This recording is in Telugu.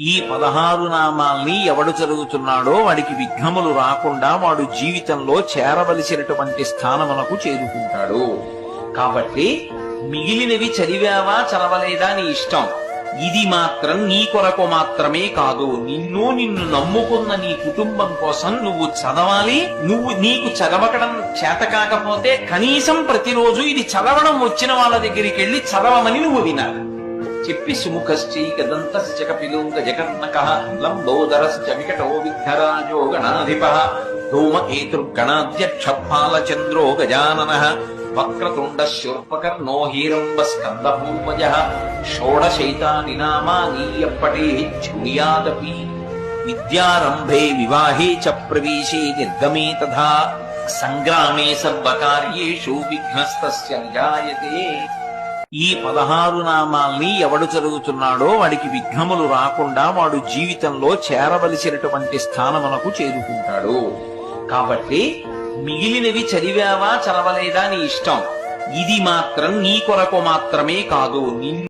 ఈ పదహారు నామాల్ని ఎవడు చదువుతున్నాడో వాడికి విఘ్నములు రాకుండా వాడు జీవితంలో చేరవలసినటువంటి స్థానమునకు చేరుకుంటాడు. కాబట్టి మిగిలినవి చదివావా చదవలేదా నీ ఇష్టం? ఇది మాత్రం నీ కొరకు మాత్రమే కాదు. నిన్ను నిన్ను నమ్ముకున్న నీ కుటుంబం కోసం నువ్వు చదవాలి. నువ్వు నీకు చదవకడం చేత కాకపోతే కనీసం ప్రతిరోజు ఇది చదవడం వచ్చిన వాళ్ళ దగ్గరికి వెళ్ళి చదవమని నువ్వు వినాలి. చెప్పి సుముఖశ్చీ గదంతశ్చ కపిలుంగ జగన్నక లంబోదరశ్చ వికటో విఘ్నరాజో గణాధిప ధూమకేతుర్గణాధ్యక్ష చంద్రో గజానన వక్రతుండ శూర్పకర్ణో హీరంబ స్కందపూర్వజ షోడశైతాని నామానీయప్పటే ఎప్పటి విద్యారంభే వివాహే చ ప్రవేశే నిర్గమే తథా సంగ్రామే సర్వకార్యేషు విఘ్నస్తస్య నిజాయతే ఈ పదహారు నామాల్ని ఎవడు చదువుతున్నాడో వాడికి విఘ్నములు రాకుండా వాడు జీవితంలో చేరవలసినటువంటి స్థానమునకు చేరుకుంటాడు. కాబట్టి మిగిలినవి చదివావా చదవలేదా నీ ఇష్టం? ఇది మాత్రం నీ కొరకు మాత్రమే కాదు. నిన్ను